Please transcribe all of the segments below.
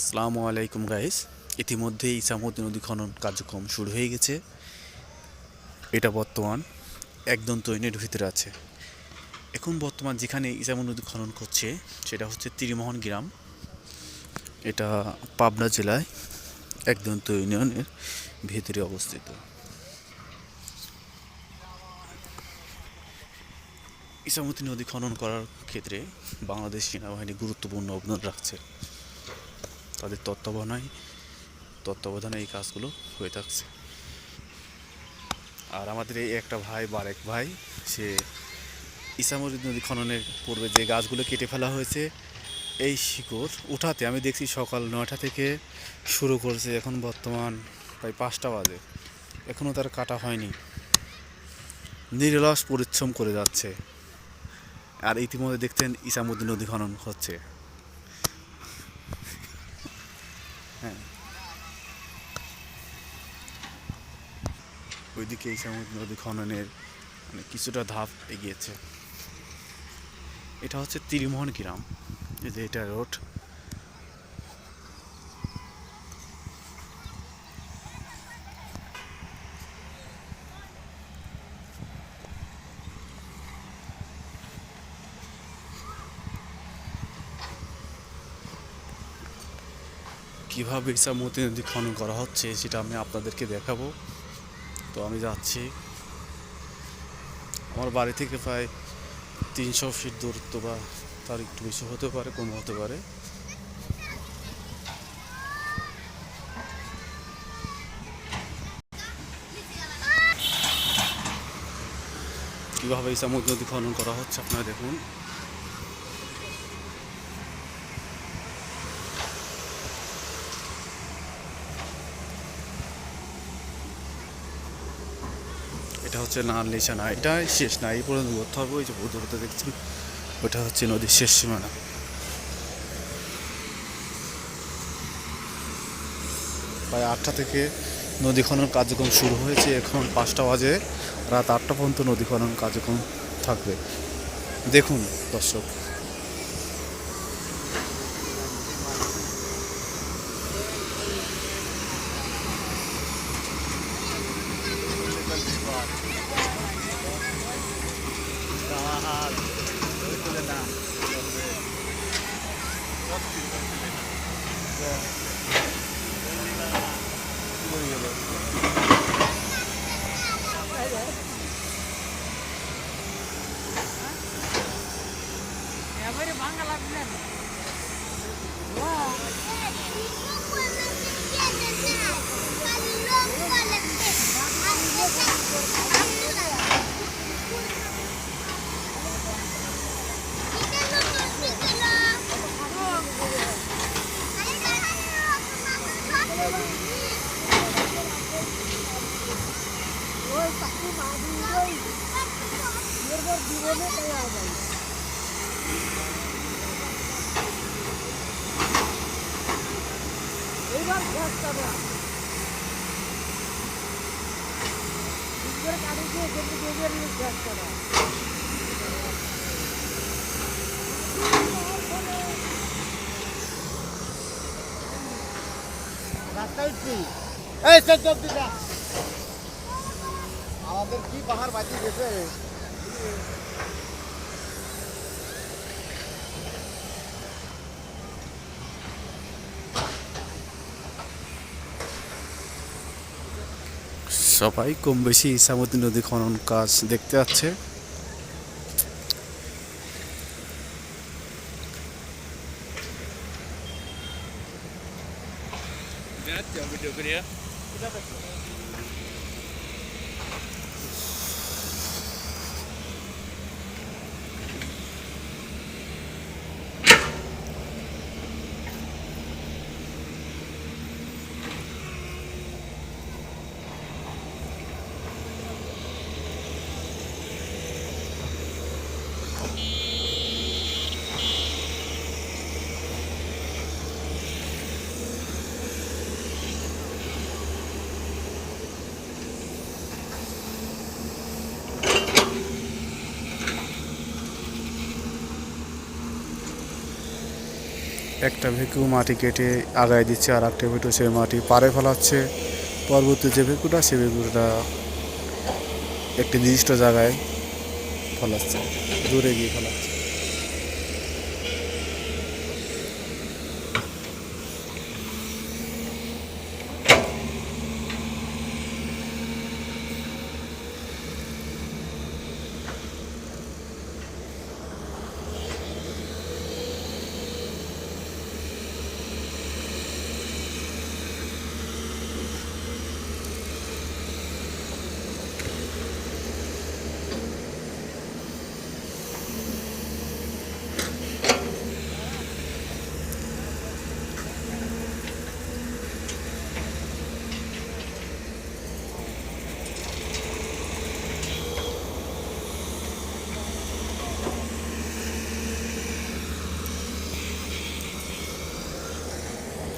আসসালামু আলাইকুম গাইস ইতিমধ্যে ইসামতি নদী খনন কার্যক্রম শুরু হয়ে গেছে। এটা বর্তমান একদম তৈনের ভিতরে আছে। এখন বর্তমান যেখানে ইসামত নদী খনন করছে, সেটা হচ্ছে তিরিমোহন গ্রাম। এটা পাবনা জেলায় একদম ইউনিয়নের ভিতরে অবস্থিত। ইসামতি নদী খনন করার ক্ষেত্রে বাংলাদেশ সেনাবাহিনী গুরুত্বপূর্ণ অবদান রাখছে। তাদের তত্ত্বাবধানে তত্ত্বাবধানে এই কাজগুলো হয়ে থাকছে। আর আমাদের এই একটা ভাই, বারেক ভাই, সে ইসামরিদ নদী খননের পূর্বে যে গাছগুলো কেটে ফেলা হয়েছে, এই শিকড় উঠাতে আমি দেখছি সকাল নয়টা থেকে শুরু করেছে, এখন বর্তমান প্রায় পাঁচটা বাজে। এখনও তার কাটা হয়নি। নিরলস পরিশ্রম করে যাচ্ছে। আর ইতিমধ্যে দেখতেন ইসামুদ্দিন নদী খনন হচ্ছে। ওইদিকে ইসামুদ্দিন নদী খননের মানে কিছুটা ধাপ এগিয়েছে। এটা হচ্ছে তিরিমোহন গ্রাম, এই যে এটা রোড। কীভাবে ইসামতি নদী খনন করা হচ্ছে সেটা আমি আপনাদেরকে দেখাবো। তো আমি যাচ্ছি। আমার বাড়ি থেকে প্রায় তিনশো ফিট দূরত্ব বা তার একটু বেশি হতে পারে, কম হতে পারে। কীভাবে ইসামত নদী খনন করা হচ্ছে আপনারা দেখুন। এটা হচ্ছে লাল নিশানা এটা শেষ না, এই পর্যন্ত করতে হবে, ওই যে দূরত্ব দেখছেন, ওটা হচ্ছে নদীর শেষ সীমানা। প্রায় আটটা থেকে নদী খনন কার্যক্রম শুরু হয়েছে, এখন পাঁচটা বাজে, রাত আটটা পর্যন্ত নদী খনন কার্যক্রম থাকবে। দেখুন, দর্শক এবারে ভাঙা লাগবে না এইবার গ্যাস করে কাটি দিয়ে দিয়ে গ্যাস উঠছি এই সব আমাদের কি পাহাড় বাঁচিয়ে গেছে? সবাই কম বেশি ইসামতী নদী খনন কাজ দেখতে পাচ্ছে ভিডিও একটা ভেকু মাটি কেটে আগায় দিচ্ছে, আর একটা ভেটু সে মাটি পাড়ে ফেলাচ্ছে। পরবর্তী যে ভেকুটা সে ভেকুটা একটি নির্দিষ্ট জায়গায় ফলাচ্ছে, দূরে গিয়ে ফলাচ্ছে।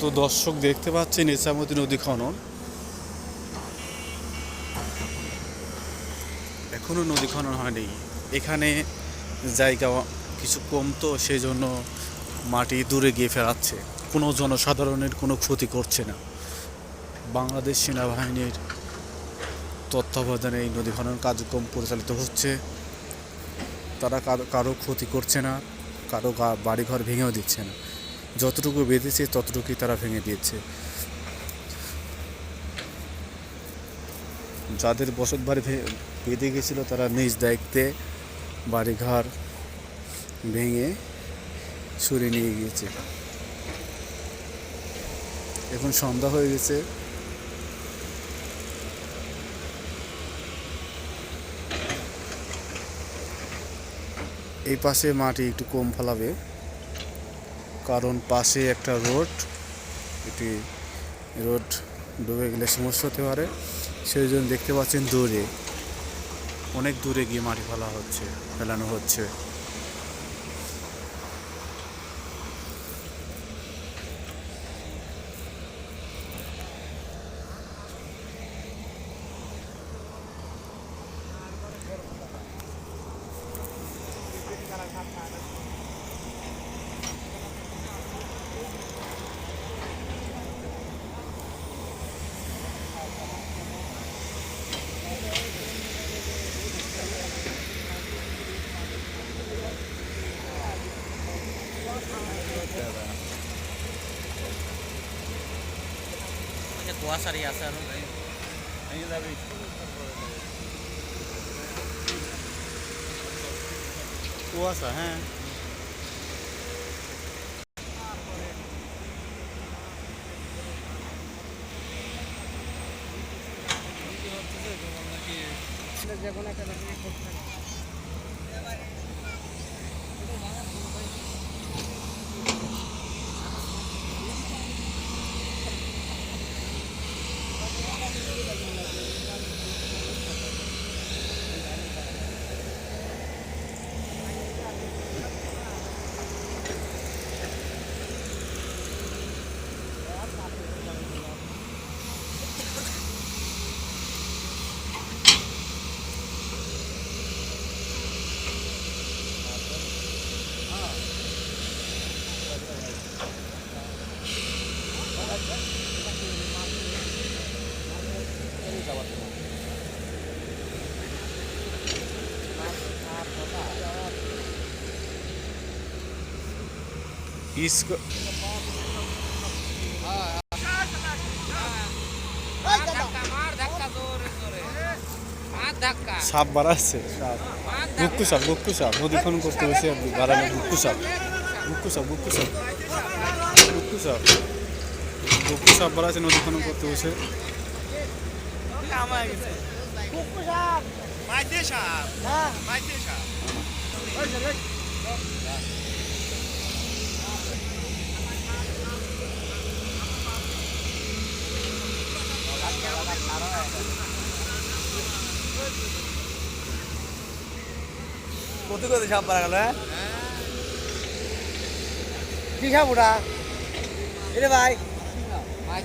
তো দর্শক দেখতে পাচ্ছেন ইসামতি নদী খনন। এখনও নদী খনন হয়নি। এখানে জায়গা কিছু কম তো সেই জন্য মাটি দূরে গিয়ে ফেরাচ্ছে। কোনো জনসাধারণের কোনো ক্ষতি করছে না। বাংলাদেশ সেনাবাহিনীর তত্ত্বাবধানে এই নদী খনন কার্যক্রম পরিচালিত হচ্ছে। তারা কারও ক্ষতি করছে না, কারও বাড়িঘর ভেঙেও দিচ্ছে না। যতটুকু বেঁধেছে, ততটুকুই তারা ভেঙে দিয়েছে। যাদের বসত বাড়ি বেঁধে গেছিল, তারা নিজ দায়িত্বে বাড়িঘর ভেঙে সরিয়ে নিয়ে গিয়েছে। এখন সন্ধ্যা হয়ে গেছে। এই পাশে মাটি একটু কম ফেলাবে। কারণ পাশে একটা রোড, এটি রোড ডুবে গেলে সমস্যা হতে পারে। সেই জন্য দেখতে পাচ্ছেন দূরে, অনেক দূরে গিয়ে মাটি ফেলা হচ্ছে, ফেলানো হচ্ছে। যে কুয়াশারই আছে আৰু কুয়াশা হ্যাঁ যে কোনো একটা ধাক্কা সাপ বাড়াচ্ছে সাপ মার বুক্কু সাপ বুক্কু সাপ। নদী খনন করতে বসে বাড়ানো বুক্কু সাপ। বুক্কু সাপ বুক্কু সাপ। বুক্কু সাপ। বুক্কু সাপ বাড়াচ্ছে নদী খনন করতে বসে। কুকুর সাপ। হ্যাঁ। ওই যে, ওই। কত কত সাপ পারা গেল কি সাপ ওটা? এরে ভাই। সাপ?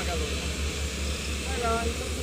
গেল কোনে? পাওয়া গেল